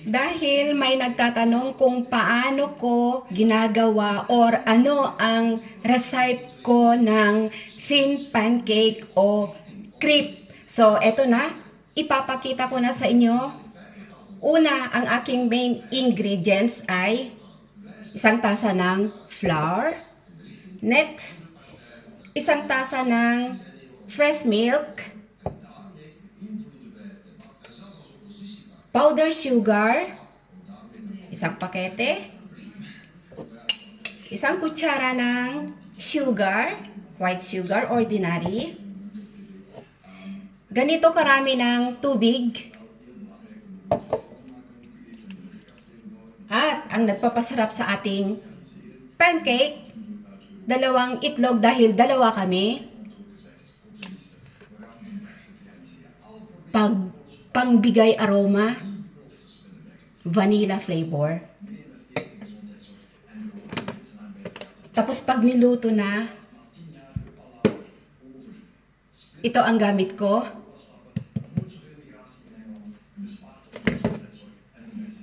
Dahil may nagtatanong kung paano ko ginagawa or ano ang recipe ko ng thin pancake o crepe. So, eto na. Ipapakita ko na sa inyo. Una, ang aking main ingredients ay isang tasa ng flour. Next, isang tasa ng fresh milk. Powder sugar, isang pakete, isang kutsara ng sugar, white sugar, ordinary, ganito karami ng tubig, at ang nagpapasarap sa ating pancake, dalawang itlog dahil dalawa kami, pag pangbigay aroma, vanilla flavor. Tapos pag niluto na, ito ang gamit ko.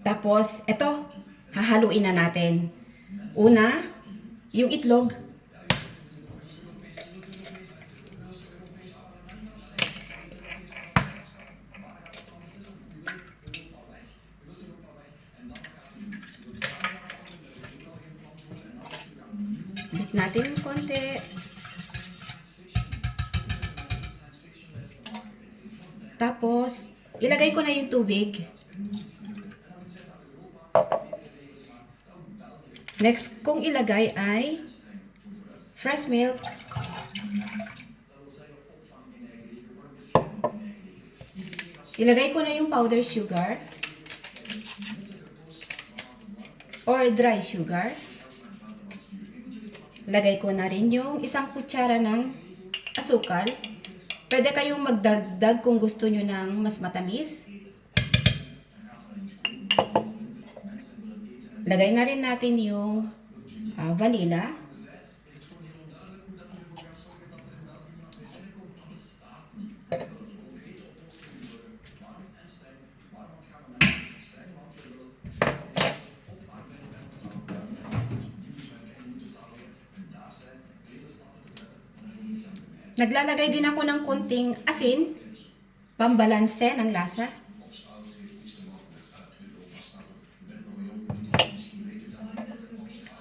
Tapos, ito, hahaluin na natin. Una, yung itlog. Natin konti. Tapos, ilagay ko na yung tubig. Next kong ilagay ay fresh milk. Ilagay ko na yung powder sugar or dry sugar. Lagay ko na rin yung isang kutsara ng asukal. Pwede kayong magdagdag kung gusto nyo ng mas matamis. Lagay na rin natin yung ah, vanilla. Naglalagay din ako ng konting asin, pambalanse ng lasa.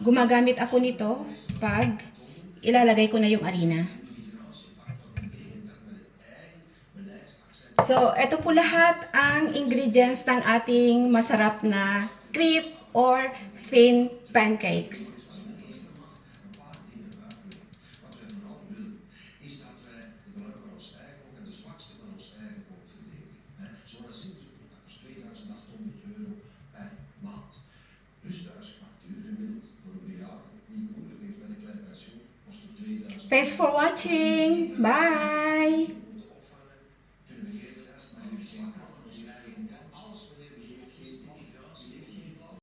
Gumagamit ako nito pag ilalagay ko na yung arena. So, ito po lahat ang ingredients ng ating masarap na crepe or thin pancakes. Zo'n asielzoeker dat kost 2800 euro per maand. Dus daar is factuur gemiddeld voor een jaar die het moeilijk heeft met een klein pensioen, kost 2000 Thanks for watching. Bye.